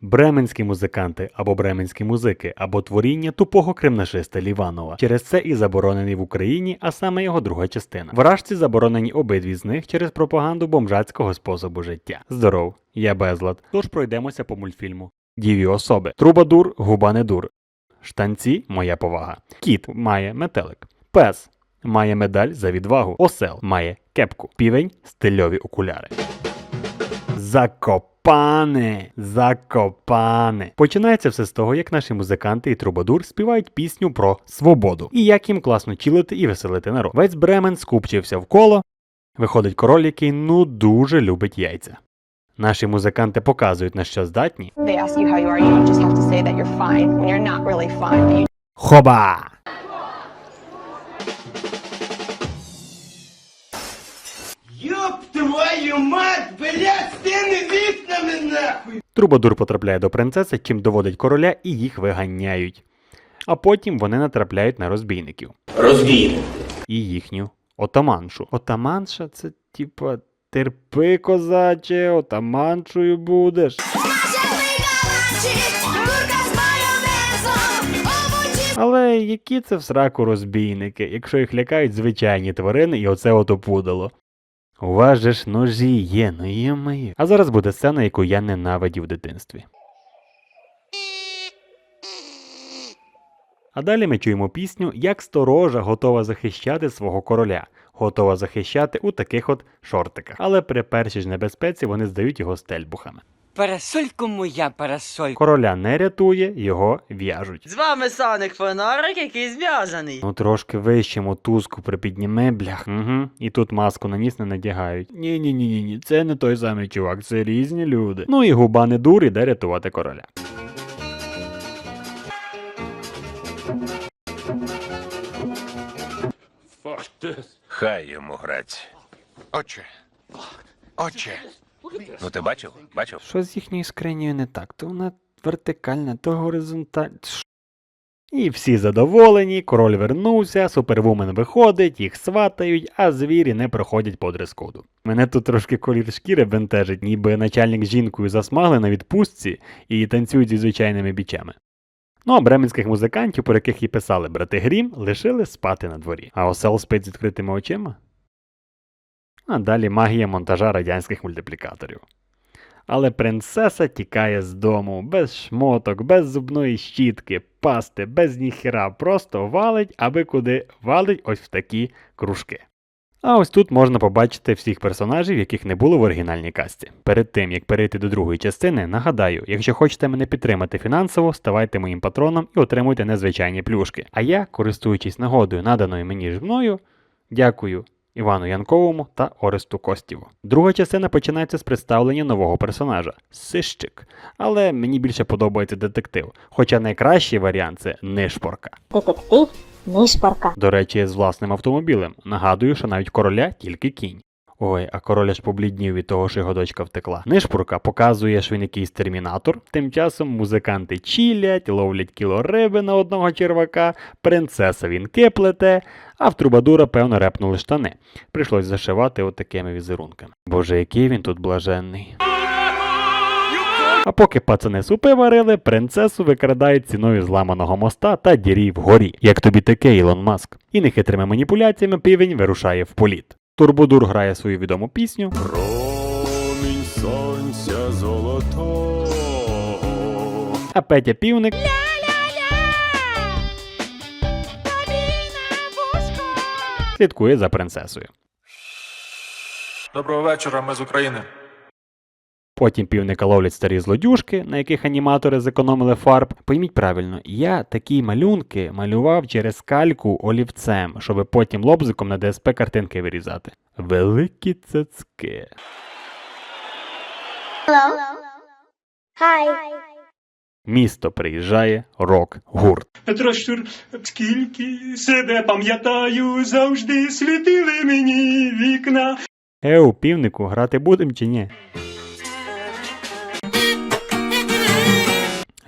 Бременські музиканти або бременські музики, або творіння тупого кремнашиста Ліванова. Через це і заборонений в Україні, а саме його друга частина. Вражці заборонені обидві з них через пропаганду бомжацького способу життя. Здоров, я безлад. Тож пройдемося по мультфільму. Діві особи. Трубадур, губа не дур. Штанці моя повага. Кіт має метелик. Пес має медаль за відвагу. Осел має кепку. Півень стильові окуляри. Закопане, закопане. Починається все з того, як наші музиканти і трубадур співають пісню про свободу і як їм класно чилити і веселити народ. Весь Бремен скупчився в коло. Виходить король, який ну дуже любить яйця. Наші музиканти показують на що здатні. They твою мать, блядь, тими вікнами нахуй! Трубадур потрапляє до принцеси, чим доводить короля і їх виганяють. А потім вони натрапляють на розбійників. Розбійник. і їхню отаманшу. Отаманша це типа терпи, козаче, отаманшою будеш. Але які це в сраку розбійники, якщо їх лякають звичайні тварини і оце ото пудало. У вас же ж ножі є, ну є мої. А зараз буде сцена, яку я ненавидів в дитинстві. А далі ми чуємо пісню, як сторожа готова захищати свого короля, готова захищати у таких от шортиках. Але при першій ж небезпеці вони здають його стельбухами. Парасольку моя, парасольку. Короля не рятує, його в'яжуть. З вами Соник Фонарик, який зв'язаний. Ну трошки вище мотузку припідніме, блях. Угу. І тут маску на ніс не надягають. Ні, ні, ні, ні, ні, це не той самий чувак, це різні люди. Ну і губа не дур іде рятувати короля. Хай йому грать. Отче. Отче. Ну ти бачив? Бачив? Що з їхньою скринею не так? То вона вертикальна, то горизонтальна. І всі задоволені, король вернувся, супервумен виходить, їх сватають, а звірі не проходять по дрес-коду. Мене тут трошки колір шкіри бентежить, ніби начальник з жінкою засмагли на відпустці і танцюють зі звичайними бічами. Ну а бременських музикантів, про яких і писали брати Грім, лишили спати на дворі. А осел спить з відкритими очима. А далі магія монтажа радянських мультиплікаторів. Але принцеса тікає з дому без шмоток, без зубної щітки, пасти, без ніхера, просто валить, аби куди валить ось в такі кружки. А ось тут можна побачити всіх персонажів, яких не було в оригінальній касті. Перед тим як перейти до другої частини, нагадаю, якщо хочете мене підтримати фінансово, ставайте моїм патроном і отримуйте незвичайні плюшки. А я, користуючись нагодою, наданою мені ж мною, дякую Івану Янковому та Оресту Костіву. Друга частина починається з представлення нового персонажа Сищик. Але мені більше подобається детектив. Хоча найкращий варіант це Нишпорка. Детектив Нишпорка. До речі, з власним автомобілем. Нагадую, що навіть короля тільки кінь. Ой, а король аж побліднів від того, що його дочка втекла. Нишпурка показує, що він якийсь термінатор. Тим часом музиканти чілять, ловлять кіло риби на одного червака, принцеса вінки плете, а в трубадура, певно, репнули штани. Прийшлось зашивати отакими візерунками. Боже, який він тут блаженний. А поки пацани супи варили, принцесу викрадають ціною зламаного моста та дірі вгорі. Як тобі таке, Ілон Маск? І нехитрими маніпуляціями півень вирушає в політ. Турбодур грає свою відому пісню. Промінь сонця золотого. А Петя півник слідкує за принцесою. Доброго вечора, ми з України. Потім півника ловлять старі злодюжки, на яких аніматори зекономили фарб. Пойміть правильно, я такі малюнки малював через кальку олівцем, щоб потім лобзиком на ДСП картинки вирізати. Великі цацки. Хай. Місто приїжджає рок-гурт. Петро Щур, скільки себе пам'ятаю, завжди світили мені вікна. Еу, півнику, грати будем чи ні?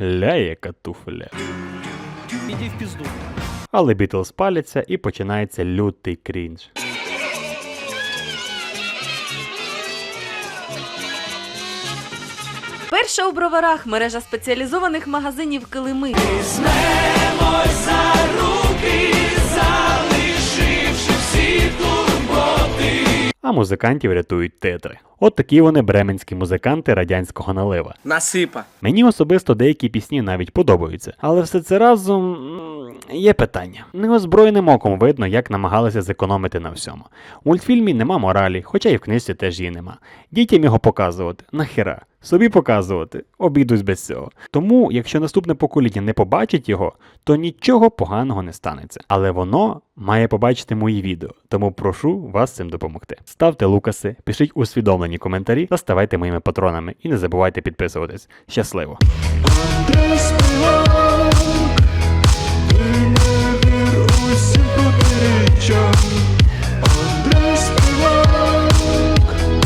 Ля яка туфля. Іди в пізду. Але Бітлз паляться і починається лютий крінж. Перша у броварах мережа спеціалізованих магазинів килими. А музикантів рятують титри. От такі вони бременські музиканти радянського налива. Насипа. Мені особисто деякі пісні навіть подобаються, але все це разом є питання. Неозброєним оком видно, як намагалися зекономити на всьому. У мультфільмі нема моралі, хоча і в книжці теж її нема. Дітям його показувати нахера. Собі показувати, обійдусь без цього. Тому, якщо наступне покоління не побачить його, то нічого поганого не станеться. Але воно має побачити мої відео, тому прошу вас цим допомогти. Ставте лукаси, пишіть усвідомлені коментарі та ставайте моїми патронами і не забувайте підписуватись. Щасливо!